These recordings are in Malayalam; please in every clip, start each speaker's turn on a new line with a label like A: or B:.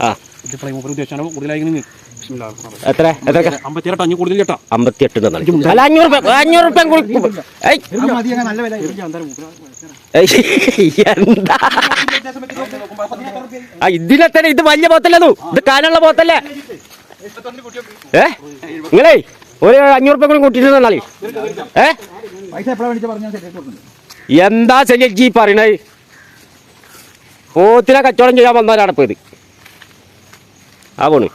A: ആ.
B: ഇതിപ്പോൾ മൂപ്പർ ഉദ്ദേശിച്ചാണ് കൂടുതലായി
A: എത്ര? എത്ര?
B: അമ്പത്തിരട്ട് അഞ്ഞു കൂടുതൽ ചേട്ടാ
A: അമ്പത്തി എട്ട് അല്ല അഞ്ഞൂറ് രൂപ അഞ്ഞൂറ് എന്താ? ഇതിനെത്ര ഇത് വലിയ പോത്തല്ലതു ഇത്? കാനുള്ള പോത്തല്ലേ ഏ? നിങ്ങളേ ഒരു അഞ്ഞൂറ് രൂപ കൂടി കൂട്ടിട്ട് തന്നാളി ഏ? എന്താ ഈ പറയണേ? പോത്തിനെ കച്ചവടം ചെയ്യാൻ വന്നവരാണ് പോയത് ഇത്. ആ പോണ്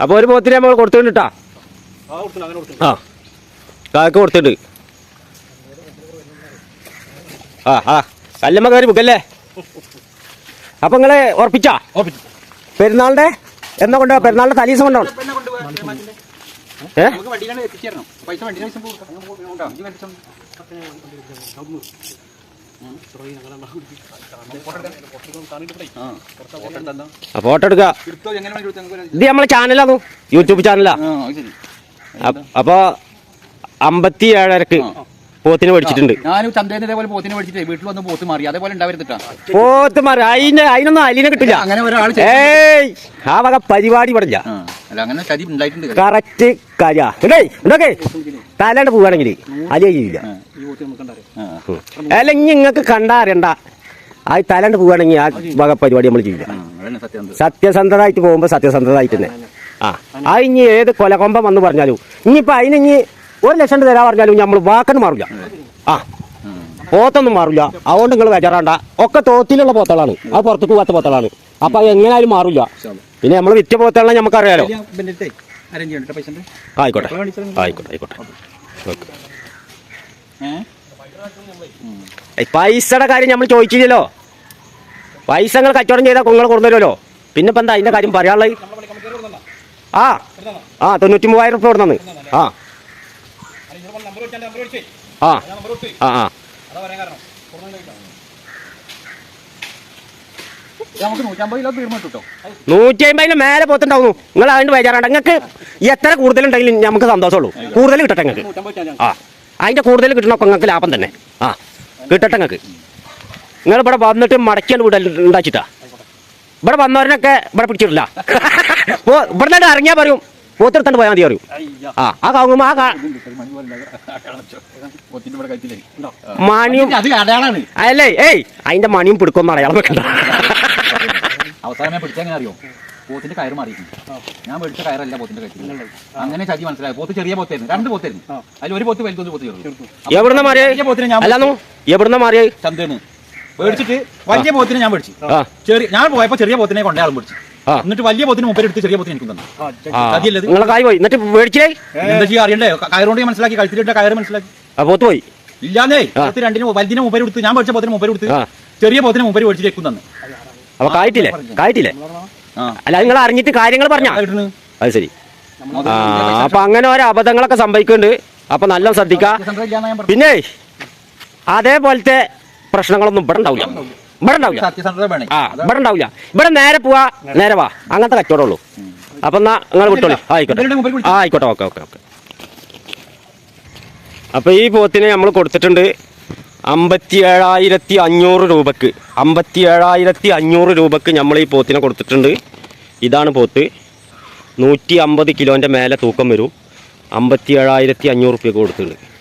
A: അപ്പോൾ ഒരു പോത്തിരി നമ്മൾ കൊടുത്തിട്ടാ
B: ആ കൊടുത്തു അങ്ങനെ കൊടുത്തു
A: ആ കാക്ക് കൊടുത്തിട്ടുണ്ട്. ആ ആ കല്ലമ്മ കയറി ബുക്കല്ലേ അപ്പൊ നിങ്ങളെ ഉറപ്പിച്ചാ? പെരുന്നാളിന്റെ എന്നാ കൊണ്ടോ പെരുന്നാളിന്റെ തലീസം കൊണ്ടോ ഏ? ഫോട്ടോ എടുക്ക.
B: എടുത്തോ എങ്ങനെ വേണ്ടി എടുത്തോ ഞങ്ങൾക്ക്
A: ഇത് നമ്മളെ ചാനലാന്നു യൂട്യൂബ് ചാനലാ അപ്പൊ അമ്പത്തി ഏഴരക്ക് പോത്തിന് മേടിച്ചിട്ടുണ്ട്
B: ഞാൻ ചന്തയിൽ ഇതേപോലെ പോത്തിനെ മേടിച്ചിട്ട് വീട്ടിൽ വന്ന് പോത്ത് മാറി. അതേപോലെ
A: പോത്ത് മാറി. അതിന് അതിനൊന്നും അലിനെ കിട്ടില്ല.
B: അങ്ങനെ ഒരാൾ
A: ഏയ് ആ വക പരിപാടി പറഞ്ഞ
B: അല്ല അങ്ങനെ ഉണ്ടായിട്ടുണ്ട്
A: കറക്റ്റ് കാര്യ. ഇടേ ഇതൊക്കെ തലാണ്ട് പോവാണെങ്കിൽ അത് ചെയ്യില്ല അല്ല ഇനി നിങ്ങൾക്ക് കണ്ടാ അറിയണ്ട. ആ തലാണ്ട് പോവുകയാണെങ്കിൽ ആ വക പരിപാടി നമ്മൾ ചെയ്യില്ല
B: അതന്നെ സത്യം
A: സത്യസന്ധതായിട്ട് പോകുമ്പോൾ സത്യസന്ധതായിട്ട് തന്നെ. ആ. ആ ഇനി ഏത് കൊലകൊമ്പം വന്ന് പറഞ്ഞാലും ഇനിയിപ്പോൾ അതിന് ഇനി ഒരു ലക്ഷം രൂപ തരാൻ പറഞ്ഞാലും നമ്മൾ വാക്കൊന്നും മാറില്ല ആ. പോത്തൊന്നും മാറില്ല അതുകൊണ്ട് നിങ്ങൾ വെച്ചറാണ്ട ഒക്കെ തോത്തിലുള്ള പോത്തളാണ് അത് പുറത്തു പോകാത്ത പോത്തളാണ് അപ്പൊ അത് എങ്ങനെയാലും മാറില്ല പിന്നെ നമ്മൾ വിറ്റ പോത്തളാണ് നമുക്കറിയാലോ. ആയിക്കോട്ടെ ആയിക്കോട്ടെ ആയിക്കോട്ടെ. ഓക്കെ. പൈസയുടെ കാര്യം നമ്മൾ ചോദിച്ചില്ലല്ലോ. പൈസ നിങ്ങൾ കച്ചവടം ചെയ്താൽ നിങ്ങൾ കൊടുത്തല്ലോ പിന്നെ ഇപ്പം എന്താ അതിന്റെ കാര്യം പറയാനുള്ളത്? ആ ആ തൊണ്ണൂറ്റി മൂവായിരം റുപ്യ കൊടുത്തു ആ. ആ ആ ആ.
B: നമുക്ക് നൂറ്റമ്പത് കിലോ തീർന്നു കേട്ടോ
A: നൂറ്റി അമ്പതിന് മേലെ പോത്തുണ്ടാവുന്നു. നിങ്ങൾ അതിന്റെ ബേജാറാണ്ട് നിങ്ങൾക്ക് എത്ര കൂടുതലുണ്ടെങ്കിലും നമുക്ക് സന്തോഷമുള്ളൂ. കൂടുതൽ കിട്ടട്ടെ നിങ്ങൾക്ക്. ആ. അതിന്റെ കൂടുതൽ കിട്ടണമൊക്കെ നിങ്ങൾക്ക് ലാഭം തന്നെ. ആ. കിട്ടട്ടെ നിങ്ങൾക്ക്. നിങ്ങൾ ഇവിടെ വന്നിട്ട് മടക്കിയാണ് ഇവിടെ ഉണ്ടാച്ചിട്ടാ ഇവിടെ വന്നവരനൊക്കെ ഇവിടെ പിടിച്ചിട്ടില്ല. പോ ഇവിടെ നിന്ന് ഇറങ്ങിയാൽ പറയും. പോത്തെടുത്തോണ്ട് പോയാൽ മതി പറയും. ആ ആ കാവുമ്പോൾ ആ മണിയും അല്ലേ? ഏയ് അതിന്റെ മണിയും പിടുക്കൊന്നും അടയാളം വെക്കണ്ട.
B: അവസാനം ഞാൻ പിടിച്ചെങ്ങനെ അറിയോ? പോത്തിന്റെ കയറ് മാറിയിരുന്നു ഞാൻ മേടിച്ച കയറല്ല പോത്തിന്റെ കയറ്റി അങ്ങനെ ചതി മനസ്സിലായി. പോത്ത് ചെറിയ പോത്തായിരുന്നു. രണ്ട് പോത്തായിരുന്നു. അതിൽ ഒരു പോത്ത് വലുതൊരു പോത്ത് ചെറുത്.
A: എവിടുന്ന
B: വലിയ പോത്തിനെ ഞാൻ
A: എവിടുന്ന
B: ചന്തേന്ന്. മേടിച്ചിട്ട് വലിയ പോത്തിനെ ഞാൻ മേടിച്ചു. ചെറിയ ഞാൻ പോയപ്പോ ചെറിയ പോത്തിനെ കൊണ്ടേ ആളും മേടിച്ചു. എന്നിട്ട് വലിയ പോത്തിന് മുമ്പേ എടുത്ത് ചെറിയ പോത്തിന് എനിക്ക് തന്നു. ചെയ്യാ അറിയണ്ടേ? കയറുകൊണ്ട് മനസ്സിലാക്കി. കഴുത്തിലിട്ട കയറ് മനസ്സിലാക്കി.
A: ആ പോത്ത് പോയി.
B: ഇല്ലാന്നേ. പത്ത് രണ്ടിന് വലിയ മുമ്പേ എടുത്ത് ഞാൻ മേടിച്ച പോത്തിന് മുമ്പേ എടുത്ത് ചെറിയ പോത്തിന് മുമ്പേ മേടിച്ചിട്ട് തന്നു.
A: അപ്പൊ കായിട്ടില്ലേ? കായിട്ടില്ലേ? അല്ല നിങ്ങൾ അറിഞ്ഞിട്ട് കാര്യങ്ങൾ പറഞ്ഞാ? അത് ശരി. ആ അപ്പൊ അങ്ങനെ ഓരോ അബദ്ധങ്ങളൊക്കെ സംഭവിക്കുന്നുണ്ട്. അപ്പൊ നല്ല ശ്രദ്ധിക്ക. പിന്നെ അതേപോലത്തെ പ്രശ്നങ്ങളൊന്നും ഇവിടെ ഉണ്ടാവില്ല. ഇവിടെ ഉണ്ടാവില്ല. ആ ഇവിടെ ഉണ്ടാവില്ല. ഇവിടെ നേരെ പോവാ നേരെ. വാ. അങ്ങനത്തെ കച്ചവടമുള്ളൂ അപ്പൊ എന്നാ നിങ്ങൾ വിട്ടോളൂ. ആയിക്കോട്ടെ. ആയിക്കോട്ടെ. Okay okay okay. അപ്പൊ ഈ പോത്തിനെ നമ്മൾ കൊടുത്തിട്ടുണ്ട്. അമ്പത്തി ഏഴായിരത്തി അഞ്ഞൂറ് രൂപക്ക് അമ്പത്തി ഏഴായിരത്തി അഞ്ഞൂറ് രൂപക്ക് നമ്മൾ ഈ പോത്തിനെ കൊടുത്തിട്ടുണ്ട്. ഇതാണ് പോത്ത്. നൂറ്റി അമ്പത് കിലോന്റെ മേലെ തൂക്കം വരും. അമ്പത്തി ഏഴായിരത്തി അഞ്ഞൂറ് റുപ്യക്ക് കൊടുത്തിട്ടുണ്ട്.